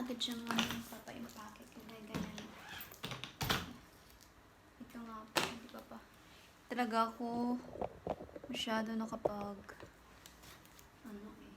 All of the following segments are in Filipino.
package yung ano, papa-impake ko. Kaya ganyan. Ito nga po, hindi pa pa. Talaga ako masyado nakapag ano eh.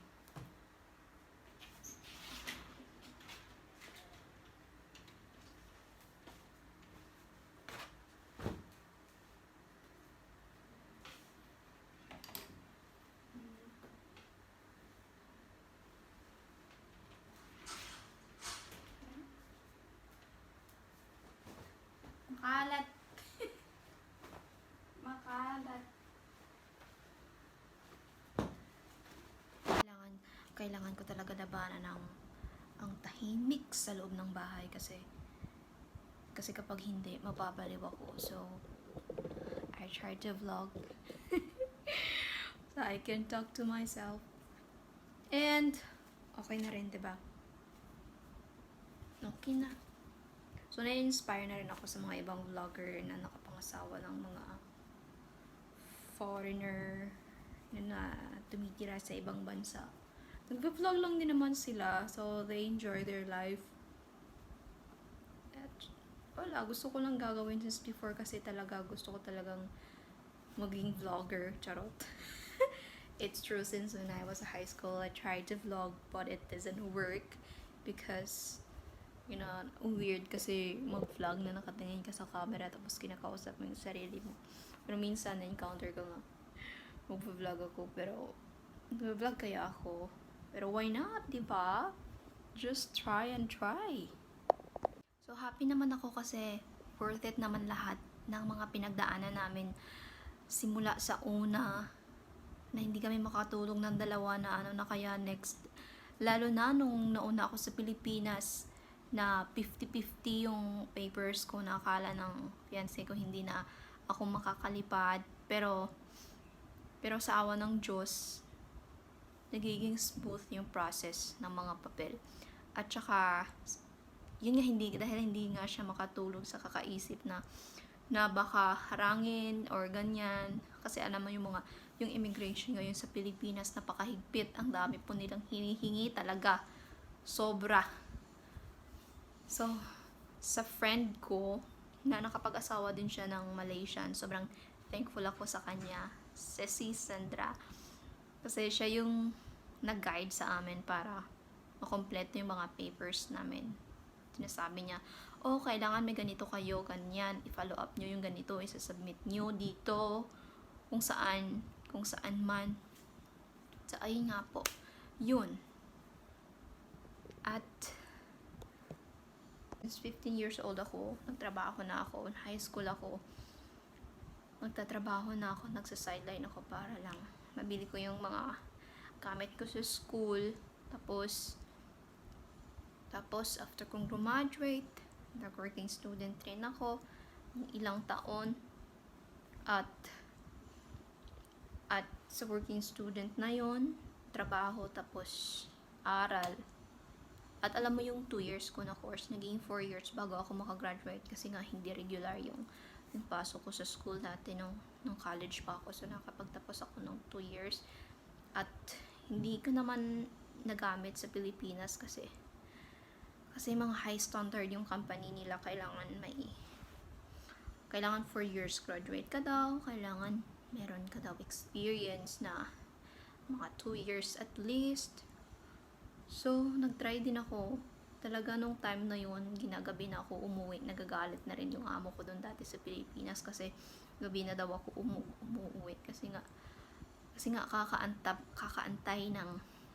Makalat. Makalat. Kailangan, kailangan ko talaga labanan ng ang tahimik sa loob ng bahay kasi kasi kapag hindi, mapapaliw ako. So, I try to vlog. so, I can talk to myself. And, okay na rin, 'di ba? Okay na. So, na-inspire na rin ako sa mga ibang vlogger na nakapangasawa ng mga foreigner na tumitira sa ibang bansa. Nagpa-vlog lang din naman sila, so they enjoy their life. At wala, gusto ko lang gagawin since before kasi talaga gusto ko talagang maging vlogger, charot. It's true since when I was in high school, I tried to vlog but it doesn't work because you know, weird kasi mag-vlog na nakatingin ka sa camera tapos kinakausap mo yung sarili mo. Pero minsan, na-encounter ko nga, mag-vlog ako, pero mag-vlog kaya ako. Pero why not, di ba? Just try and try. So, happy naman ako kasi worth it naman lahat ng mga pinagdaanan namin simula sa una na hindi kami makatulong ng dalawa na ano na kaya next lalo na nung nauna ako sa Pilipinas na 50-50 yung papers ko na akala ng fiancé ko hindi na ako makakalipad pero pero sa awa ng Diyos nagiging smooth yung process ng mga papel. At saka yun nga hindi dahil hindi nga siya makatulog sa kakaisip na na baka harangin or ganyan. Kasi alam mo yung mga yung immigration ngayon sa Pilipinas napakahigpit. Ang dami po nilang hinihingi talaga. Sobra. So, sa friend ko, na nakapag-asawa din siya ng Malaysian, sobrang thankful ako sa kanya, si Sandra. Kasi siya yung nag-guide sa amin para makompleto yung mga papers namin. Sinasabi niya, oh, kailangan may ganito kayo, ganyan, i-follow up nyo yung ganito, isa-submit nyo dito, kung saan, kung saan man. So, ayun nga po, yun. At, Since 15 years old ako, nagtrabaho na ako, high school ako, magtatrabaho na ako, nagsa-sideline ako para lang mabili ko yung mga gamit ko sa school. Tapos, tapos after kong graduate, nag-working student rin ako ng ilang taon. At, at sa working student na yon trabaho tapos aral. At alam mo yung 2 years ko na course, naging 4 years bago ako makagraduate kasi nga hindi regular yung, yung pasok ko sa school dati nung, nung college pa ako. So nakapagtapos ako ng 2 years. At hindi ko naman nagamit sa Pilipinas kasi kasi mga high standard yung company nila kailangan may kailangan 4 years graduate ka daw, kailangan meron ka daw experience na mga 2 years at least So, nag-try din ako. Talaga nung time na yun, ginagabi na ako umuwi. Nagagalit na rin yung amo ko doon dati sa Pilipinas kasi gabi na daw ako umu umuwi. Kasi nga, kasi nga kakaantap, kakaantay ng,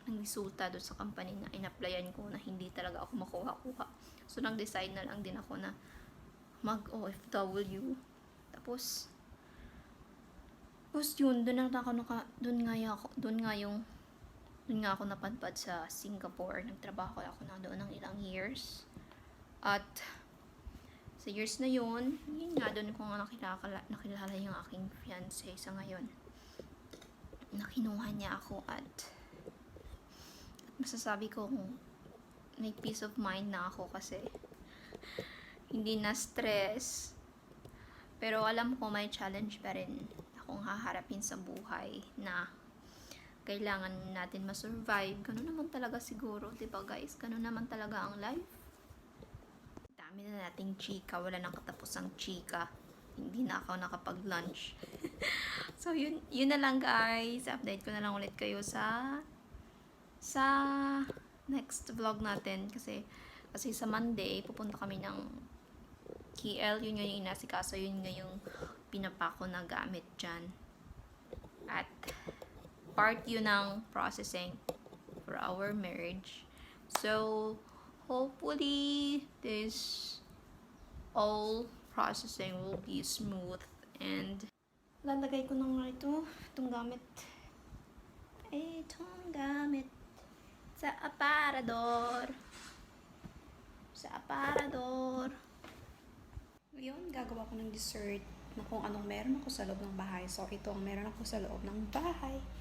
ng resulta doon sa company na in-applyan ko na hindi talaga ako makuha-kuha. So, nag-decide na lang din ako na mag-OFW. Tapos, tapos yun, doon na ako, doon nga, ako, doon nga yung doon nga ako napadpad sa Singapore. Nagtrabaho ako na doon ng ilang years. At sa years na yun, yun nga doon ko nga nakilala, nakilala yung aking fiancé sa ngayon. Nakinuha niya ako at, at masasabi ko may peace of mind na ako kasi hindi na stress. Pero alam ko may challenge pa rin akong haharapin sa buhay na kailangan natin ma-survive. Ganun naman talaga siguro, 'di ba guys? Ganun naman talaga ang life. Dami na nating chika, wala nang katapusang chika. Hindi na ako nakapag-lunch. so yun, yun na lang guys. Update ko na lang ulit kayo sa sa next vlog natin kasi kasi sa Monday pupunta kami ng KL, yun nga yung inasikaso, yun nga yung pinapako na gamit dyan. At part yun ng processing for our marriage. So, hopefully, this all processing will be smooth and lalagay ko na ito, itong gamit. Itong gamit sa aparador. Sa aparador. Ngayon, gagawa ko ng dessert na kung anong meron ako sa loob ng bahay. So, ito ang meron ako sa loob ng bahay.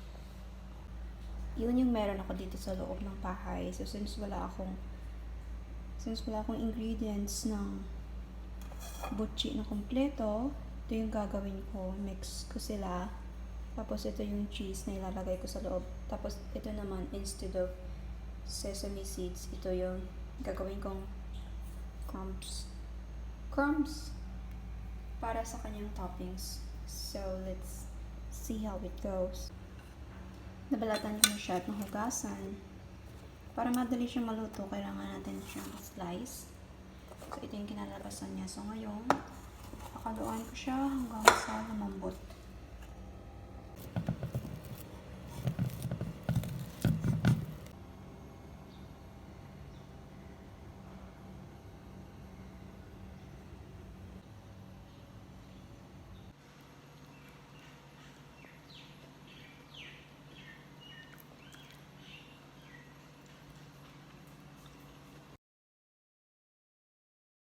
Yun yung meron ako dito sa loob ng bahay. So, since wala akong since wala akong ingredients ng butchi na kompleto, ito yung gagawin ko. Mix ko sila. Tapos, ito yung cheese na ilalagay ko sa loob. Tapos, ito naman, instead of sesame seeds, ito yung gagawin kong crumbs crumbs para sa kanyang toppings. So, let's see how it goes. Nabalatan ko na siya at nahugasan. Para madali siyang maluto, kailangan natin siyang slice. So, ito yung kinalabasan niya. So, ngayon, pakaluan ko siya hanggang sa.